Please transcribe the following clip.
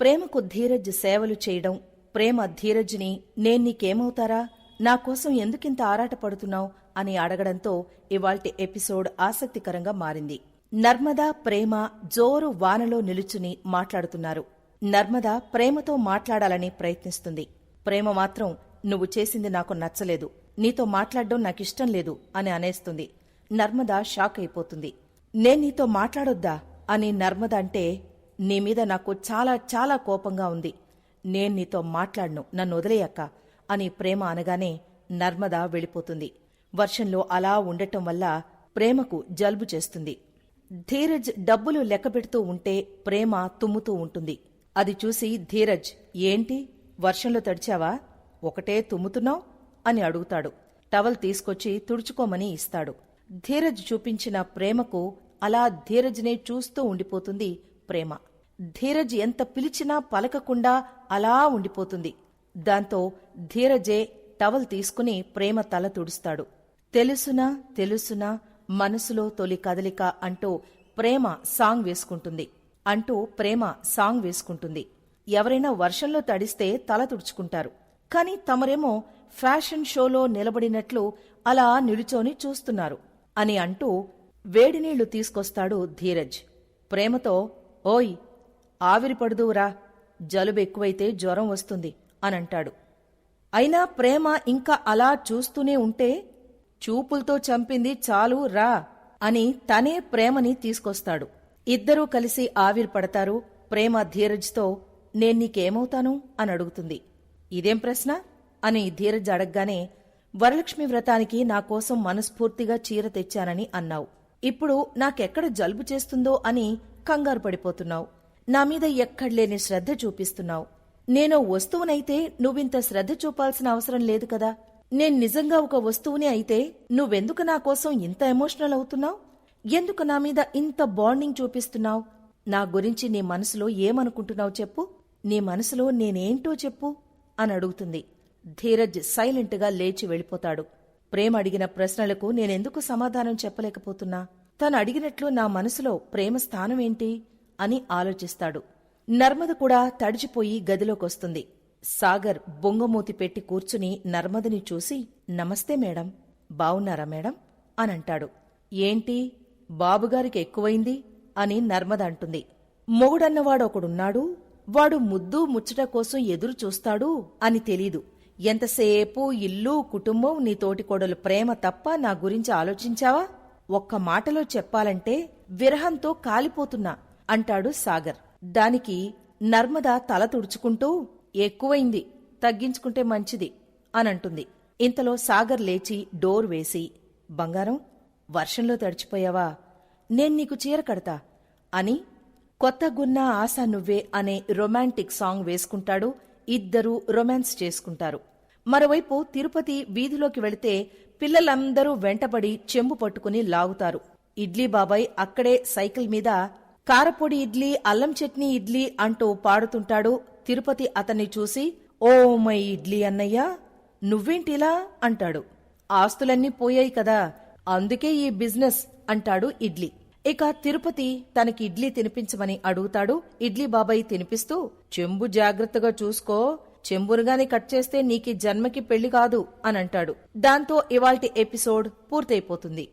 ప్రేమకు ధీరజ్ సేవలు చేయడం. ప్రేమ ధీరజ్ని నేను నీకేమవుతారా? నా కోసం ఎందుకింత ఆరాటపడుతున్నావు? అని అడగడంతో ఇవాల్టి ఎపిసోడ్ ఆసక్తికరంగా మారింది. నర్మదా ప్రేమ జోరు వానలో నిలుచుని మాట్లాడుతున్నారు. నర్మద ప్రేమతో మాట్లాడాలని ప్రయత్నిస్తుంది. ప్రేమ మాత్రం నువ్వు చేసింది నాకు నచ్చలేదు. నీతో మాట్లాడడం నాకిష్టం లేదు అని అనేస్తుంది. నర్మద షాక్ అయిపోతుంది. నేను నీతో మాట్లాడొద్దా? అని నర్మద అంటే నీ మీద నాకు చాలా చాలా కోపంగా ఉంది. నేను నీతో మాట్లాడను నన్ను వదిలేయక్క అని ప్రేమ అనగానే నర్మద వెళ్ళిపోతుంది. వర్షంలో అలా ఉండటం వల్ల ప్రేమకు జలుబు చేస్తుంది. ధీరజ్ డబ్బులు లెక్కపెడుతూ ఉంటే ప్రేమ తుమ్ముతూ ఉంటుంది. అది చూసి ధీరజ్ ఏంటి? వర్షంలో తడిచావా? ఒకటే తుమ్ముతున్నావు? అని అడుగుతాడు. టవల్ తీసుకొచ్చి తుడుచుకోమని ఇస్తాడు. ధీరజ్ చూపించిన ప్రేమకు అలా ధీరజ్నే చూస్తూ ఉండిపోతుంది ప్రేమ. ధీరజ్ ఎంత పిలిచినా పలకకుండా అలా ఉండిపోతుంది. దాంతో ధీరజే టవల్ తీసుకుని ప్రేమ తల తుడుస్తాడు. తెలుసునా తెలుసునా మనసులో తొలి కదలిక అంటూ ప్రేమ సాంగ్ వేసుకుంటుంది. అంటూ ప్రేమ సాంగ్ వేసుకుంటుంది. ఎవరైనా వర్షంలో తడిస్తే తల తుడుచుకుంటారు. కాని తమరేమో ఫ్యాషన్ షోలో నిలబడినట్లు అలా నిలుచోని చూస్తున్నారు అని అంటూ వేడినీళ్ళు తీసుకొస్తాడు ధీరజ్. ప్రేమతో ఓయ్ ఆవిరి పడుదువురా జలుబు ఎక్కువైతే జ్వరం వస్తుంది అనంటాడు. అయినా ప్రేమ ఇంకా అలా చూస్తూనే ఉంటే చూపులతో చంపింది చాలు రా అని తనే ప్రేమని తీసుకొస్తాడు. ఇద్దరూ కలిసి ఆవిరి పడతారు ప్రేమ ధీరజ్తో నేను నీకేమవుతాను అని అడుగుతుంది. ఇదేం ప్రశ్న? అని ధీరజ్ అడగగానే వరలక్ష్మి వ్రతానికి నా కోసం మనస్ఫూర్తిగా చీర తెచ్చానని అన్నావు. ఇప్పుడు నాకెక్కడ జలుబు చేస్తుందో అని కంగారు పడిపోతున్నావు. నా మీద ఎక్కడ్లేని శ్రద్ధ చూపిస్తున్నావు. నేను వస్తువునైతే నువ్వింత శ్రద్ధ చూపాల్సిన అవసరం లేదు కదా. నేను నిజంగా ఒక వస్తువుని అయితే నువ్వెందుకు నా కోసం ఇంత ఎమోషనల్ అవుతున్నావు? ఎందుకు నా మీద ఇంత బాండింగ్ చూపిస్తున్నావు? నా గురించి నీ మనసులో ఏమనుకుంటున్నావు చెప్పు? నీ మనసులో నేనేంటో చెప్పు? అని అడుగుతుంది. ధీరజ్ సైలెంట్గా లేచి వెళ్ళిపోతాడు. ప్రేమ అడిగిన ప్రశ్నలకు నేనెందుకు సమాధానం చెప్పలేకపోతున్నా? తను అడిగినట్లు నా మనసులో ప్రేమ స్థానమేంటి అని ఆలోచిస్తాడు. నర్మద కూడా తడిచిపోయి గదిలోకొస్తుంది. సాగర్ బొంగమూతి పెట్టి కూర్చుని నర్మదని చూసి నమస్తే మేడం బావున్నారా మేడం? అనంటాడు. ఏంటి బాబుగారికి ఎక్కువైంది? అని నర్మద అంటుంది. మొగుడన్నవాడొకడున్నాడు వాడు ముద్దు ముచ్చట కోసం ఎదురు చూస్తాడు అని తెలీదు. ఎంతసేపు ఇల్లు కుటుంబం నీ తోటికోడలు ప్రేమ తప్ప నా గురించి ఆలోచించావా? ఒక్క మాటలో చెప్పాలంటే విరహంతో కాలిపోతున్నా అంటాడు సాగర్. దానికి నర్మద తల తుడుచుకుంటూ ఎక్కువైంది తగ్గించుకుంటే మంచిది అనంటుంది. ఇంతలో సాగర్ లేచి డోర్ వేసి బంగారం వర్షంలో తడిచిపోయావా? నేను నీకు చీర కడతా అని కొత్త గున్న ఆశ నువ్వే అనే రొమాంటిక్ సాంగ్ వేసుకుంటాడు. ఇద్దరూ రొమాన్స్ చేసుకుంటారు. మరోవైపు తిరుపతి వీధిలోకి వెళితే పిల్లలందరూ వెంటబడి చెంబు పట్టుకుని లాగుతారు. ఇడ్లీ బాబాయ్ అక్కడే సైకిల్ మీద కారపొడి ఇడ్లీ అల్లం చట్నీ ఇడ్లీ అంటూ పాడుతుంటాడు. తిరుపతి అతన్ని చూసి ఓ మై ఇడ్లీ అన్నయ్యా నువ్వేంటిలా? అంటాడు. ఆస్తులన్నీ పోయాయి కదా అందుకే ఈ బిజినెస్ అంటాడు ఇడ్లీ. ఇక తిరుపతి తనకి ఇడ్లీ తినిపించమని అడుగుతాడు. ఇడ్లీ బాబాయ్ తినిపిస్తూ చెంబు జాగ్రత్తగా చూసుకో చెంబురుగాని కట్ చేస్తే నీకి జన్మకి పెళ్ళి కాదు అని అంటాడు దాంతో ఇవాల్టి ఎపిసోడ్ పూర్తయిపోతుంది.